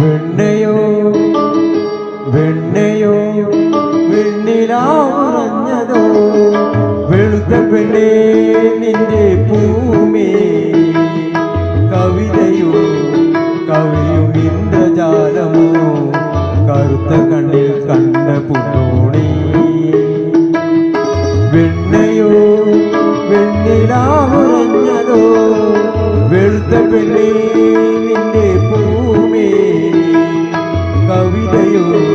വെണ്ണയോ വെണ്ണയോ വെണ്ണിലാറഞ്ഞതോ വെളുത്ത പെണ്ണേ നിന്റെ പൂമേ കവിതയോ കവിയും ഇന്ദ്രജാലമോ കറുത്ത കണ്ണിൽ കണ്ട പുണ്ണോണി വെണ്ണയോ വെണ്ണിലാറഞ്ഞതോ വെളുത്ത പെണ്ണേ day.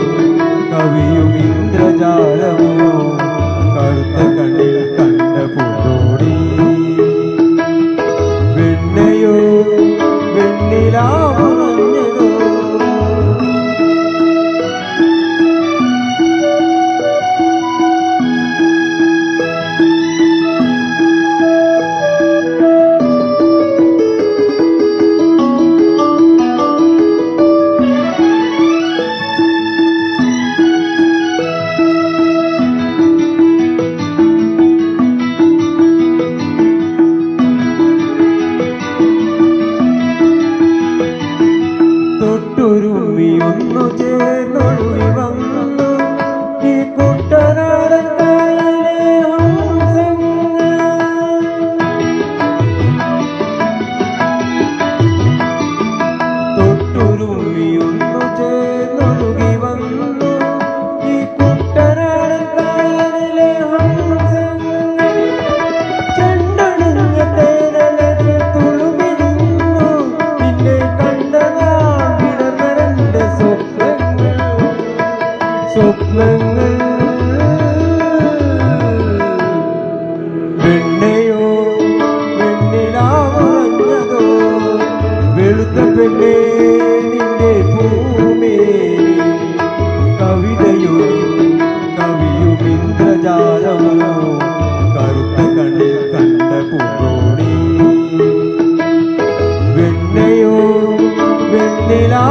നീ ഒന്നു വെളുത്ത പെണ്ണേ നിന്റെ ഭൂമേനി കവിതയോ കവിയു ഇന്ദ്രജാലമോ കറുത്ത കണ്ണിൽ കണ്ട പൂണി വെണ്ണയോ വെണ്ണിലാ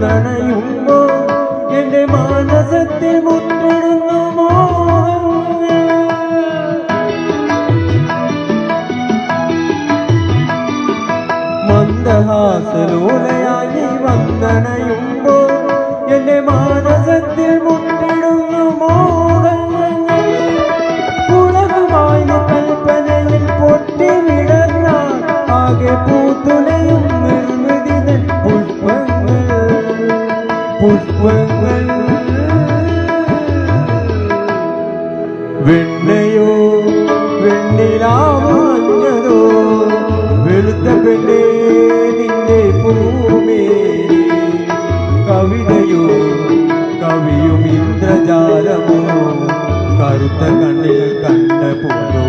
നനയുമ്പോ എന്റെ മാനസത്തിൽ മുട്ടിടുന്നു മന്ദഹാസലോലയായി വന്ദനയുമ്പോ എന്റെ മാനസത്തിൽ മുട്ടിടുന്നു മോഹങ്ങൾ ഉലകമായ കൽപ്പനയിൽ പൊട്ടിവിടർന്ന ആകെ പൂത്തുലയും രൂപങ്ങൾ വെണ്ണയോ വെണ്ണിലാമാഞ്ഞതോ വെളുത്ത പെണ്ണേ നിന്റെ ഭൂമേരി കവിതയോ കവിയും ഇന്ദ്രജാലമോ കറുത്ത കണ്ണിൽ കണ്ട പൂതോ